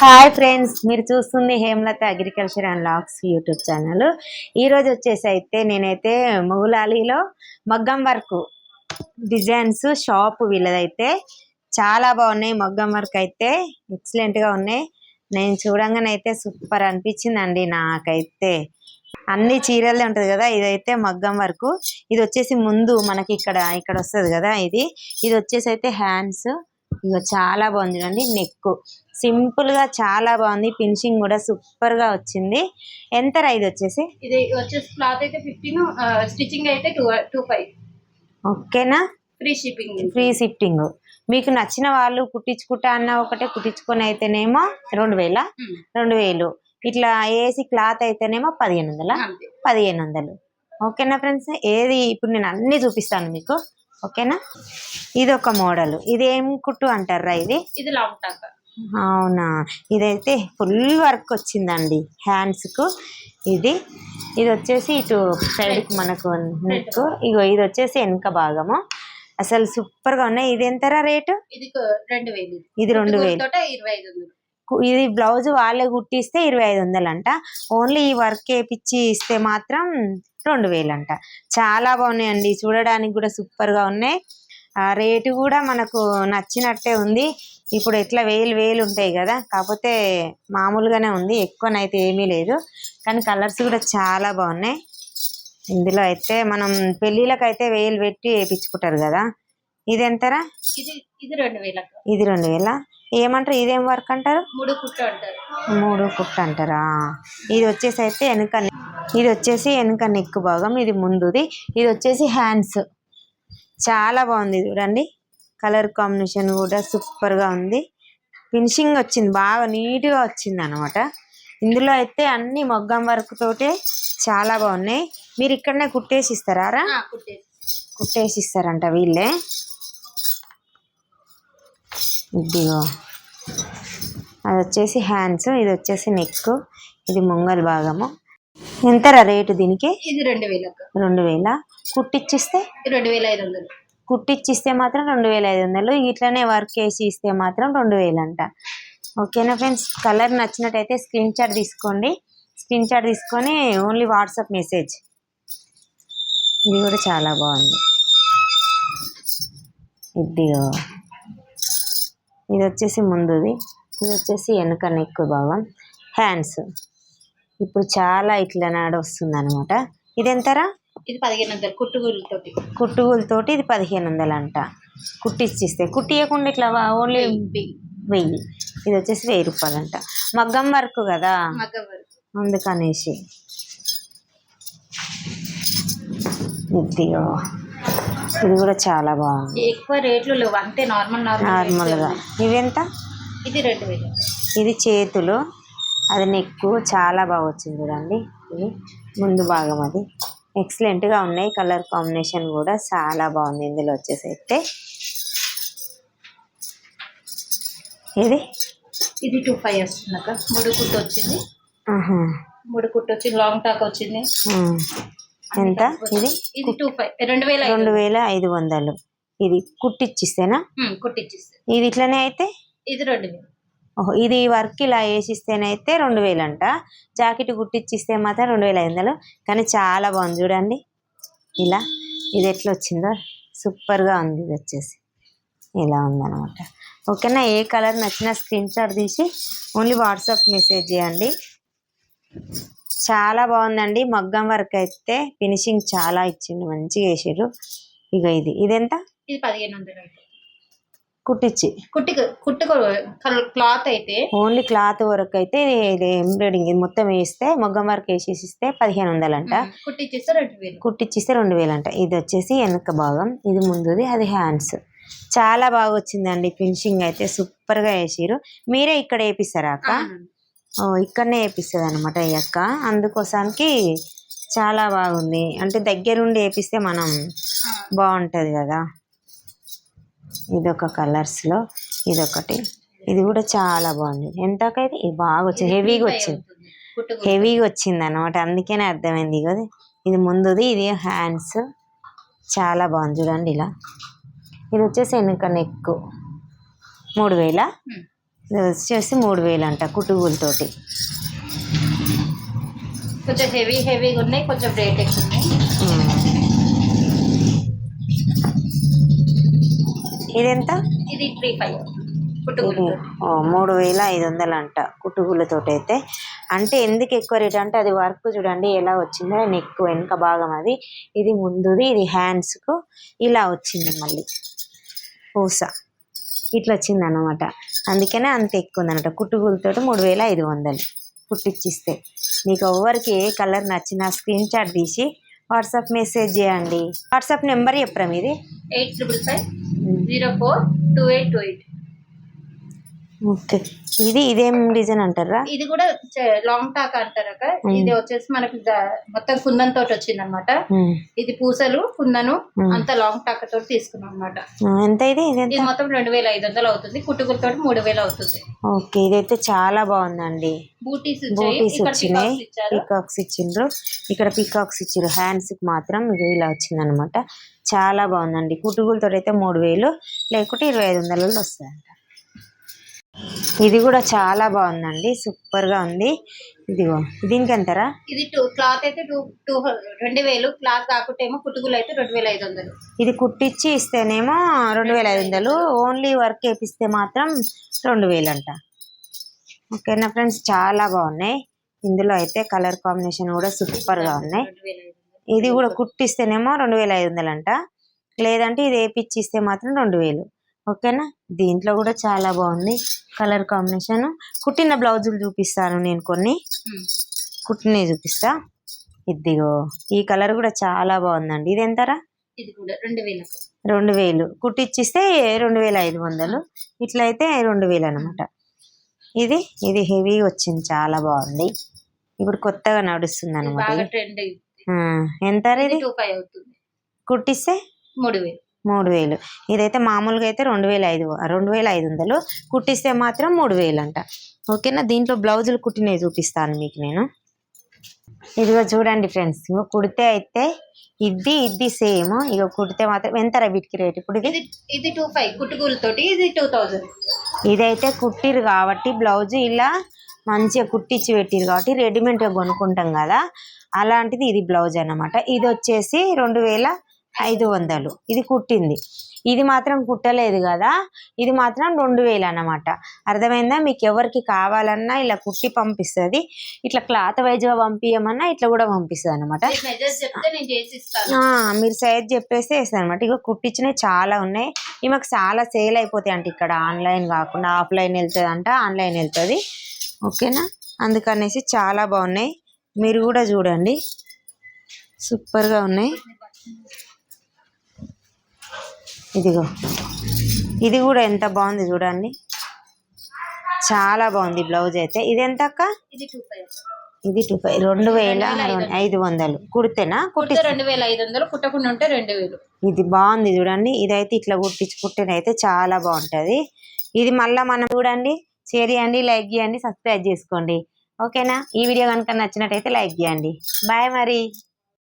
Hi friends మీరు చూస్తుంది Hemalatha agriculture and vlogs YouTube channel. ఈ రోజు వచ్చేసి అయితే నేనైతే మొగులాలిలో మగ్గం వర్క్ డిజైన్స్ షాప్ వీళ్ళదైతే చాలా బాగున్నాయి. మగ్గం వర్క్ అయితే ఎక్సలెంట్గా ఉన్నాయి. నేను చూడంగానైతే సూపర్ అనిపించిందండి నాకైతే. అన్ని చీరలే ఉంటది కదా ఇదైతే మగ్గం వర్క్. ఇది వచ్చేసి ముందు మనకి ఇక్కడ ఇక్కడ వస్తది కదా ఇది. ఇది వచ్చేసి అయితే హ్యాండ్స్. ఇక చాలా బాగుంది చూడండి నెక్. సింపుల్గా చాలా బాగుంది. ఫినిషింగ్ కూడా సూపర్గా వచ్చింది. ఎంత రా ఇది వచ్చేసి? ఇది వచ్చేసి క్లాత్ అయితే ఫిఫ్టీన్ స్టిచ్చింగ్ అయితే టూ టూ ఫైవ్. ఓకేనా? ఫ్రీ షిప్పింగ్ ఫ్రీ షిఫ్టింగ్ మీకు నచ్చిన వాళ్ళు కుట్టించుకుంటా అన్న ఒకటే కుట్టించుకొని అయితేనేమో రెండు వేల? రెండు వేలు. ఇట్లా ఏసి క్లాత్ అయితేనేమో పదిహేను వందల? పదిహేను వందలు. ఓకేనా ఫ్రెండ్స్? ఏది ఇప్పుడు నేను అన్ని చూపిస్తాను మీకు. ఓకేనా? ఇది ఒక మోడల్. ఇది ఏం కుట్టు అంటారా ఇది? ఇది లాంగ్ టాక్ అవునా. ఇదైతే ఫుల్ వర్క్ వచ్చిందండి హ్యాండ్స్కు ఇది ఇది వచ్చేసి ఇటు సైడ్కి మనకు నెక్ ఇగో ఇది వచ్చేసి వెనక భాగము. అసలు సూపర్గా ఉన్నాయి. ఇది ఎంతరా రేటు? ఇది రెండు వేలు. ఇది. రెండు వేలు. ఇరవై ఐదు ఇది బ్లౌజ్ వాళ్ళే కుట్టిస్తే ఇరవై ఐదు వందలు అంట ఓన్లీ ఈ వర్క్ వేపించి ఇస్తే మాత్రం రెండు వేలు అంట చాలా బాగున్నాయండి. చూడడానికి కూడా సూపర్గా ఉన్నాయి. ఆ రేటు కూడా మనకు నచ్చినట్టే ఉంది. ఇప్పుడు ఎట్లా వేలు వేలు ఉంటాయి కదా. కాకపోతే మామూలుగానే ఉంది. ఎక్కువనైతే ఏమీ లేదు. కానీ కలర్స్ కూడా చాలా బాగున్నాయి. ఇందులో అయితే మనం పెళ్ళిళ్ళకైతే వేలు పెట్టి వేయించుకుంటారు కదా. ఇది ఎంతరా? ఇది ఇది రెండు వేలు? ఏమంటారు? ఇదేం వర్క్ అంటారు? మూడు కుట్టు అంటారు. మూడు కుట్టు అంటారా? ఇది వచ్చేసి అయితే వెనుక ఇది వచ్చేసి వెనుక నెక్ భాగం ఇది ముందుది. ఇది వచ్చేసి హ్యాండ్స్ చాలా బాగుంది చూడండి. కలర్ కాంబినేషన్ కూడా సూపర్గా ఉంది. ఫినిషింగ్ వచ్చింది బాగా నీట్గా వచ్చింది అనమాట ఇందులో అయితే అన్ని మొగ్గం వర్క్ తోటే చాలా బాగున్నాయి. మీరు ఇక్కడనే కుట్టేసి ఇస్తారా? కుట్టేసి ఇస్తారంట వీళ్ళే. ఇదిగో. అది వచ్చేసి హ్యాండ్స్ ఇది వచ్చేసి నెక్ ఇది ముంగల్ భాగము. ఎంతరా రేటు దీనికి? ఇది రెండు వేలు రెండు వేల? కుట్టిచ్చిస్తే? రెండు వేల ఐదు వందలు. కుట్టిచ్చిస్తే మాత్రం రెండు వేల ఐదు వందలు. ఇట్లనే వర్క్ వేసి ఇస్తే మాత్రం రెండు వేలు అంట ఓకేనా ఫ్రెండ్స్ కలర్ నచ్చినట్టయితే స్క్రీన్ షాట్ తీసుకోండి. స్క్రీన్ షాట్ తీసుకొని ఓన్లీ వాట్సాప్ మెసేజ్ ఇది కూడా చాలా బాగుంది. ఇదిగో. ఇది వచ్చేసి ముందుది. ఇది వచ్చేసి వెనుక నెక్ భాగం. హ్యాండ్స్. ఇప్పుడు చాలా ఇట్లా నడుస్తుంది అనమాట ఇది ఎంతరా ఇది పదిహేను వందలు. కుట్టుగులతోటి కుట్టుగులతోటి ఇది పదిహేను వందలు అంట కుట్టిచ్చిస్తే కుట్టియకుండా ఇట్లా ఓన్లీ వెయ్యి ఇది వచ్చేసి వెయ్యి రూపాయలు అంట మగ్గం వర్క్ కదా? అందుకనేసి. ఇదిగో. ఇది కూడా చాలా బాగుంది. ఎక్కువ రేట్లు లేవు. అంతే నార్మల్ నార్మల్ నార్మల్గా. ఇవెంత? ఇది రెండు వేలు. ఇది చేతులు. అది నెక్కు చాలా బాగా వచ్చింది చూడండి. ఇది ముందు భాగం అది. ఎక్సలెంట్గా ఉన్నాయి. కలర్ కాంబినేషన్ కూడా చాలా బాగుంది. ఇందులో వచ్చేసి అయితే. ఇది ఇది టూ ఫైవ్ వస్తుంది మూడు కుట్టు వచ్చింది. ఆహా. మూడు కుట్టు వచ్చింది. లాంగ్ టాక్ వచ్చింది. ఎంత? ఇది ఇది టూ ఫైవ్ రెండు వేల ఐదు రెండు వేల ఐదు వందలు. ఇది కుట్టిచ్చిస్తేనా ఉమ్, కుట్టిచ్చిస్తుంది ఇది ఇట్లనే అయితే? ఇది రెండు వేలు ఓహో ఇది వర్క్ ఇలా వేసిస్తేనైతే రెండు వేలు అంట జాకెట్ కుట్టిచ్చిస్తే మాత్రం రెండు వేల ఐదు వందలు. కానీ చాలా బాగుంది చూడండి. ఇలా. ఇది ఎట్లా వచ్చిందో సూపర్గా ఉంది ఇది వచ్చేసి. ఇలా ఉందన్నమాట. ఓకేనా? ఏ కలర్ నచ్చినా స్క్రీన్ షాట్ తీసి ఓన్లీ వాట్సాప్ మెసేజ్ చేయండి. చాలా బాగుందండి. మగ్గం వర్క్ అయితే ఫినిషింగ్ చాలా ఇచ్చిండు. మంచిగా వేసారు ఇక ఇది. ఇదెంత? ఇది పదిహేను వందలు కుట్టించి కుట్టి క్లాత్ అయితే. ఓన్లీ క్లాత్ వర్క్ అయితే ఇది ఎంబ్రాయిడింగ్ ఇది మొత్తం వేస్తే మొగ్గం వర్క్ వేసేసి ఇస్తే పదిహేను వందలంట. ఉమ్, కుట్టిచ్చేస్తే రెండు వేలు. కుట్టిచ్చిస్తే రెండు వేలంట. ఇది వచ్చేసి వెనక భాగం. ఇది ముందుది అది హ్యాండ్స్. చాలా బాగా వచ్చిందండి. ఫినిషింగ్ అయితే సూపర్గా వేసిరు మీరే ఇక్కడ వేపిస్తారా అక్క? ఇక్కడనే వేపిస్తుంది అనమాట ఈ అక్క. అందుకోసానికి చాలా బాగుంది. అంటే దగ్గరుండి వేపిస్తే మనం బాగుంటది కదా. ఇదొక కలర్స్లో ఇదొకటి. ఇది కూడా చాలా బాగుంది. ఎంతకైతే? ఇది బాగా వచ్చింది హెవీగా వచ్చింది హెవీగా వచ్చింది అనమాట అందుకనే అర్థమైంది కదా ఇది ముందుది ఇది హ్యాండ్స్. చాలా బాగుంది. చూడండి ఇలా. ఇది వచ్చేసి వెనుక నెక్ మూడు వేల? వచ్చేసి మూడు వేలు అంట కుటుగులతోటి కొంచెం హెవీ హెవీగా ఉన్నాయి కొంచెం రేట్ ఎక్కువ ఉన్నాయి. ఇది త్రీ ఫైవ్ మూడు వేల ఐదు వందలు అంట కుటుగులతోటి అయితే అంటే ఎందుకు ఎక్కువ రేట్? అంటే అది వర్క్ చూడండి ఎలా వచ్చిందో నెక్ వెనుక భాగం అది. ఇది ముందుది ఇది హ్యాండ్స్కు ఇలా వచ్చింది మళ్ళీ. పూస. ఇట్లా వచ్చింది అనమాట అందుకనే అంత ఎక్కువ ఉందన్నమాట కుట్టుగులతో మూడు వేల ఐదు వందలు కుట్టిచ్చిస్తే. మీకు ఎవరికి ఏ కలర్ నచ్చినా స్క్రీన్ షాట్ తీసి వాట్సాప్ మెసేజ్ చేయండి. వాట్సాప్ నెంబర్ చెప్పరా మీది? Eight triple five zero four two eight two eight. Okay. ఇది ఇదేం డిజైన్ అంటారా? ఇది కూడా లాంగ్ టాక్ అంటారు ఇది వచ్చేసి మనకి మొత్తం కుందన్ తోటి వచ్చింది అనమాట. ఇది పూసలు కుందను. అంత లాంగ్ టాక్ తోటి తీసుకున్నాం అనమాట ఎంత ఇది? ఇది మొత్తం రెండు వేల ఐదు వందలు అవుతుంది. కుట్టుకులతో మూడు వేలు అవుతుంది. ఓకే ఇదైతే చాలా బాగుందండి. బూటీస్ వచ్చినాయి. పీకాక్స్ ఇచ్చిండ్రు. ఇక్కడ పీకాక్స్ ఇచ్చారు. హ్యాండ్స్ మాత్రం ఇది ఇలా వచ్చింది అనమాట చాలా బాగుందండి. కుటుగులతో అయితే మూడు వేలు లేకుంటే ఇరవై ఐదు వందలలో వస్తాయంట. ఇది కూడా చాలా బాగుందండి సూపర్గా ఉంది. ఇదిగో దీనికి ఎంతరా? ఇది టూ క్లాత్ అయితే టూ టూ రెండు వేలు. క్లాత్ కాకుండా ఏమో కుట్టుకులు అయితే రెండు వేల ఐదు వందలు. ఇది కుట్టించి ఇస్తేనేమో రెండు వేల ఐదు వందలు. ఓన్లీ వర్క్ వేపిస్తే మాత్రం రెండు వేలు అంట ఓకేనా ఫ్రెండ్స్? చాలా బాగున్నాయి. ఇందులో అయితే కలర్ కాంబినేషన్ కూడా సూపర్గా ఉన్నాయి ఇది కూడా కుట్టిస్తేనేమో రెండు వేల ఐదు వందలు అంట లేదంటే ఇది వేపిచ్చి ఇస్తే మాత్రం రెండు వేలు. ఓకేనా? దీంట్లో కూడా చాలా బాగుంది కలర్ కాంబినేషన్. కుట్టిన బ్లౌజులు చూపిస్తాను నేను కొన్ని. కుట్టినవి చూపిస్తా. ఇదిగో ఈ కలర్ కూడా చాలా బాగుందండి. ఇది ఎంతరా? రెండు వేలు. కుట్టిచ్చిస్తే రెండు వేల ఐదు వందలు. ఇట్లా అయితే రెండు వేలు అనమాట ఇది ఇది హెవీ వచ్చింది. చాలా బాగుంది. ఇప్పుడు కొత్తగా నడుస్తుంది అనమాట బాగా ట్రెండ్ ఎంత ఇది? కుట్టిస్తే? మూడు వేలు. మూడు వేలు. ఇదైతే మామూలుగా అయితే రెండు వేల ఐదు రెండు వేల ఐదు వందలు. కుట్టిస్తే మాత్రం మూడు వేలు అంట ఓకేనా? దీంట్లో బ్లౌజులు కుట్టినవి చూపిస్తాను మీకు నేను. ఇదిగో చూడండి ఫ్రెండ్స్. ఇగో కుడితే అయితే ఇది ఇది సేమ్. ఇగో కుడితే మాత్రం ఎంత వీటికి రేట్ ఇప్పుడు ఇది? టూ ఫైవ్ కుట్టుకూలతోటి ఇది టూ థౌజండ్. ఇదైతే కుట్టిరు కాబట్టి బ్లౌజ్ ఇలా మంచిగా కుట్టించి పెట్టిరు కాబట్టి రెడీమేడ్గా కొనుక్కుంటాం కదా. అలాంటిది ఇది బ్లౌజ్ అన్నమాట ఇది వచ్చేసి రెండు వేల ఐదు వందలు. ఇది కుట్టింది. ఇది మాత్రం కుట్టలేదు కదా? ఇది మాత్రం రెండు వేలు అన్నమాట. అర్థమైందా? మీకు ఎవరికి కావాలన్నా ఇలా కుట్టి పంపిస్తుంది. ఇట్లా క్లాత్ వైజ్గా పంపించమన్నా ఇట్లా కూడా పంపిస్తుంది అనమాట మీరు సైజ్ చెప్పేస్తే వేస్తాను అనమాట ఇక కుట్టించినవి చాలా ఉన్నాయి. ఇవి మాకు చాలా సేల్ అయిపోతాయి అంటే ఇక్కడ ఆన్లైన్ కాకుండా ఆఫ్లైన్ వెళ్తుంది అంట ఆన్లైన్ వెళ్తుంది. ఓకేనా? అందుకనేసి చాలా బాగున్నాయి. మీరు కూడా చూడండి. సూపర్గా ఉన్నాయి. ఇదిగో. ఇది కూడా ఎంత బాగుంది చూడండి. చాలా బాగుంది బ్లౌజ్ అయితే. ఇది ఎంత అక్క ఇది టూ ఫైవ్. రెండు వేల ఐదు. వందలు. కుడితేనా? కుట్టి రెండు వేల ఐదు వందలు కుట్టకుండా ఉంటే రెండు వేలు. ఇది బాగుంది చూడండి. ఇదైతే ఇట్లా కుట్టించుకుంటేనే అయితే చాలా బాగుంటుంది. ఇది మళ్ళీ మనం చూడండి. షేర్ చేయండి లైక్ చేయండి సబ్స్క్రైబ్ చేసుకోండి. ఓకేనా? ఈ వీడియో కనుక నచ్చినట్టయితే లైక్ చేయండి. బాయ్ మరి.